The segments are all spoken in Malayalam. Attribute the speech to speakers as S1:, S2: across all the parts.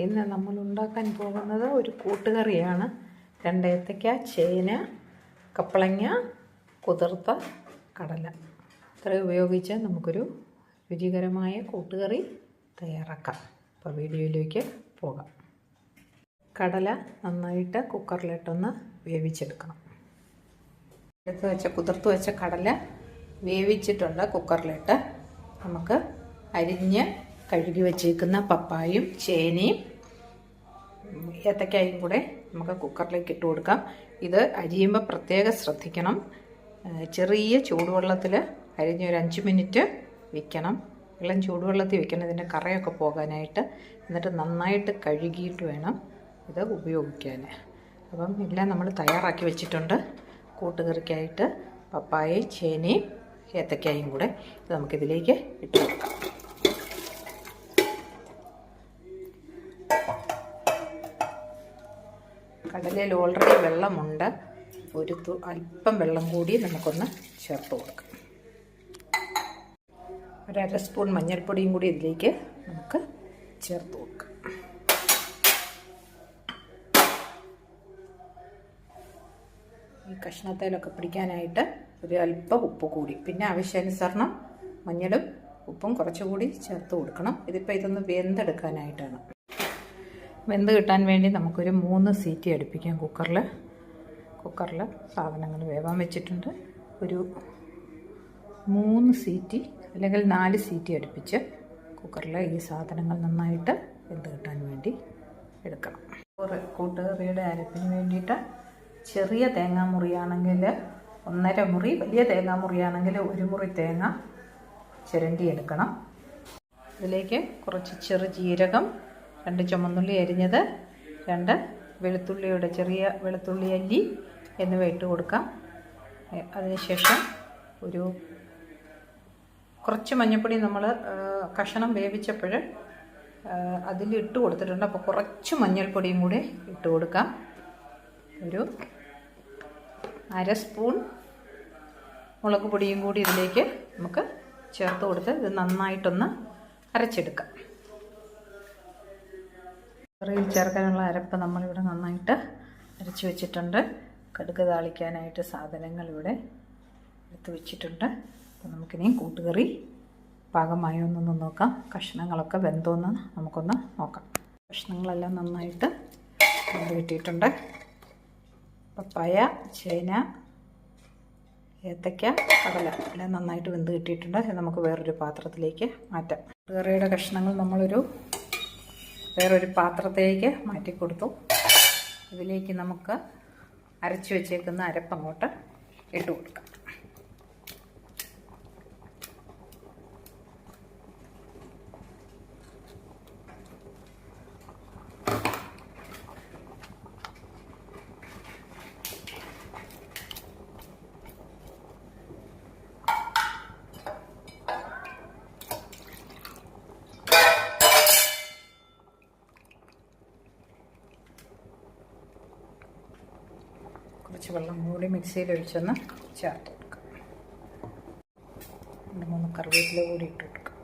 S1: ഇന്ന് നമ്മൾ ഉണ്ടാക്കാൻ പോകുന്നത് ഒരു കൂട്ടുകറിയാണ്. രണ്ട് ഏത്തയ്ക്ക ചേന കപ്പളങ്ങ കുതിർത്ത കടല. ഇത്രയും ഉപയോഗിച്ച് നമുക്കൊരു രുചികരമായ കൂട്ടുകറി തയ്യാറാക്കാം. അപ്പോൾ വീഡിയോയിലേക്ക് പോകാം. കടല നന്നായിട്ട് കുക്കറിലിട്ടൊന്ന് വേവിച്ചെടുക്കണം. എടുത്ത് വെച്ച കുതിർത്ത് വെച്ച കടല വേവിച്ചിട്ടുണ്ട് കുക്കറിലിട്ട്. നമുക്ക് അരിഞ്ഞ് കഴുകി വെച്ചേക്കുന്ന പപ്പായും ചേനയും ഏത്തക്കായും കൂടെ നമുക്ക് കുക്കറിലേക്ക് ഇട്ട് കൊടുക്കാം. ഇത് അരിയുമ്പോൾ പ്രത്യേകം ശ്രദ്ധിക്കണം. ചെറിയ ചൂടുവെള്ളത്തിൽ അരിഞ്ഞ് ഒരു അഞ്ച് മിനിറ്റ് വെക്കണം. ഇളം ചൂടുവെള്ളത്തിൽ വെക്കണം ഇതിന്റെ കറയൊക്കെ പോകാനായിട്ട്. എന്നിട്ട് നന്നായിട്ട് കഴുകിയിട്ട് വേണം ഇത് ഉപയോഗിക്കാൻ അപ്പം എല്ലാം നമ്മൾ തയ്യാറാക്കി വെച്ചിട്ടുണ്ട്. കൂട്ടുകറിക്കായിട്ട് പപ്പായയും ചേനയും ഏത്തക്കായും കൂടെ നമുക്കിതിലേക്ക് ഇട്ട് കൊടുക്കാം. കടലയിൽ ഓൾറെഡി വെള്ളമുണ്ട്. ഒരു അല്പം വെള്ളം കൂടി നമുക്കൊന്ന് ചേർത്ത് കൊടുക്കാം. ഒരര സ്പൂൺ മഞ്ഞൾപ്പൊടിയും കൂടി ഇതിലേക്ക് നമുക്ക് ചേർത്ത് കൊടുക്കാം. ഈ കഷ്ണത്തേലൊക്കെ പിടിക്കാനായിട്ട് ഒരു അല്പം ഉപ്പ് കൂടി. പിന്നെ ആവശ്യാനുസരണം മഞ്ഞളും ഉപ്പും കുറച്ചുകൂടി ചേർത്ത് കൊടുക്കണം. ഇതിപ്പോൾ ഇതൊന്ന് വെന്തെടുക്കാനായിട്ടാണ്. വെന്ത് കിട്ടാൻ വേണ്ടി നമുക്കൊരു മൂന്ന് സീറ്റി അടുപ്പിക്കാം കുക്കറിൽ കുക്കറിൽ സാധനങ്ങൾ വേവാൻ വെച്ചിട്ടുണ്ട്. ഒരു മൂന്ന് സീറ്റി അല്ലെങ്കിൽ നാല് സീറ്റി അടുപ്പിച്ച് കുക്കറിൽ ഈ സാധനങ്ങൾ നന്നായിട്ട് വെന്ത് കിട്ടാൻ വേണ്ടി എടുക്കണം. കൂട്ടുകറിയുടെ അരപ്പിന് വേണ്ടിയിട്ട് ചെറിയ തേങ്ങാമുറിയാണെങ്കിൽ ഒന്നര മുറി വലിയ തേങ്ങാമുറിയാണെങ്കിൽ ഒരു മുറി തേങ്ങ ചിരണ്ടി എടുക്കണം. ഇതിലേക്ക് കുറച്ച് ചെറു ജീരകം രണ്ട് ചുമന്നുള്ളി അരിഞ്ഞത് രണ്ട് വെളുത്തുള്ളിയുടെ ചെറിയ വെളുത്തുള്ളി അല്ലി എന്നിവ ഇട്ട് കൊടുക്കാം. അതിനുശേഷം ഒരു കുറച്ച് മഞ്ഞൾപ്പൊടി നമ്മൾ കഷണം വേവിച്ചപ്പോൾ അതിൽ ഇട്ട് കൊടുത്തിട്ടുണ്ട്. അപ്പോൾ കുറച്ച് മഞ്ഞൾപ്പൊടിയും കൂടി ഇട്ട് കൊടുക്കാം. ഒരു അര സ്പൂൺ മുളക് പൊടിയും കൂടി ഇതിലേക്ക് നമുക്ക് ചേർത്ത് കൊടുത്ത് ഇത് നന്നായിട്ടൊന്ന് അരച്ചെടുക്കാം. കറിയിൽ ചേർക്കാനുള്ള അരപ്പ് നമ്മളിവിടെ നന്നായിട്ട് അരച്ച് വെച്ചിട്ടുണ്ട്. കടുക് താളിക്കാനായിട്ട് സാധനങ്ങൾ ഇവിടെ എടുത്ത് വെച്ചിട്ടുണ്ട്. അപ്പോൾ നമുക്കിനി കൂട്ടുകറി പാകമായോ എന്നൊന്ന് നോക്കാം. കഷ്ണങ്ങളൊക്കെ വെന്തോന്ന് നമുക്കൊന്ന് നോക്കാം. കഷ്ണങ്ങളെല്ലാം നന്നായിട്ട് വെന്ത് കിട്ടിയിട്ടുണ്ട്. പപ്പായ ചേന ഏത്തയ്ക്ക കടല എല്ലാം നന്നായിട്ട് വെന്ത് കിട്ടിയിട്ടുണ്ട്. നമുക്ക് വേറൊരു പാത്രത്തിലേക്ക് മാറ്റാം. കൂട്ടുകറിയുടെ കഷ്ണങ്ങൾ നമ്മളൊരു വേറൊരു പാത്രത്തിലേക്ക് മാറ്റി കൊടുത്തു. ഇതിലേക്ക് നമുക്ക് അരച്ചു വെച്ചേക്കുന്ന അരപ്പങ്ങോട്ട് ഇട്ട് കൊടുക്കാം. കുറച്ച് വെള്ളം കൂടി മിക്സിയിൽ ഒഴിച്ചൊന്ന് ചേർത്ത് കൊടുക്കാം. രണ്ട് മൂന്ന് കറിവേപ്പില കൂടി ഇട്ട് കൊടുക്കാം.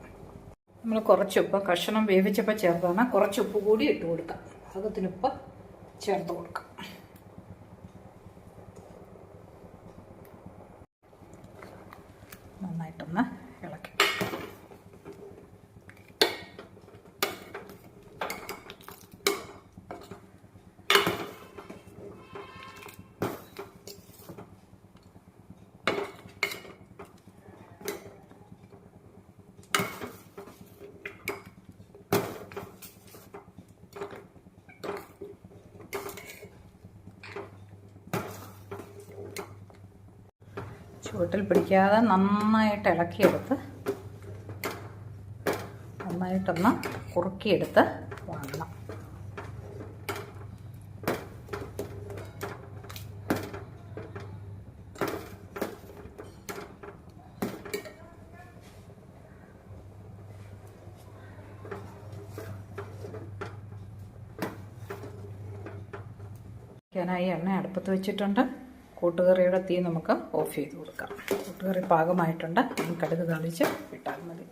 S1: നമ്മൾ കുറച്ചുപ്പ് കഷ്ണം വേവിച്ചപ്പോൾ ചേർത്താണ് കുറച്ച് ഉപ്പ് കൂടി ഇട്ട് കൊടുക്കാം. പാകത്തിനുപ്പ് ചേർത്ത് കൊടുക്കാം. നന്നായിട്ടൊന്ന് ചുവട്ടിൽ പിടിക്കാതെ നന്നായിട്ട് ഇളക്കിയെടുത്ത് നന്നായിട്ടൊന്ന് കുറുക്കിയെടുത്ത് വാങ്ങണം ഞാനായി എണ്ണ അടുപ്പത്ത് വെച്ചിട്ടുണ്ട്. കൂട്ടുകറിയുടെ തീ നമുക്ക് ഓഫ് ചെയ്ത് കൊടുക്കാം. കൂട്ടുകറി പാകമായിട്ടുണ്ട്. കടുക് തളിച്ച് ഇട്ടാൽ മതി.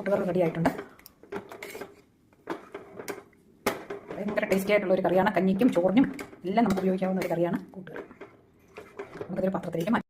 S1: കൂട്ടുകറി റെഡി ആയിട്ടുണ്ട്. ഭയങ്കര ടേസ്റ്റി ആയിട്ടുള്ള ഒരു കറിയാണ്. കഞ്ഞിക്കും ചോറിനും എല്ലാം നമുക്ക് ഉപയോഗിക്കാവുന്ന ഒരു കറിയാണ് കൂട്ടുകറി. നമുക്കൊരു പാത്രത്തിലേക്ക് മാറ്റാം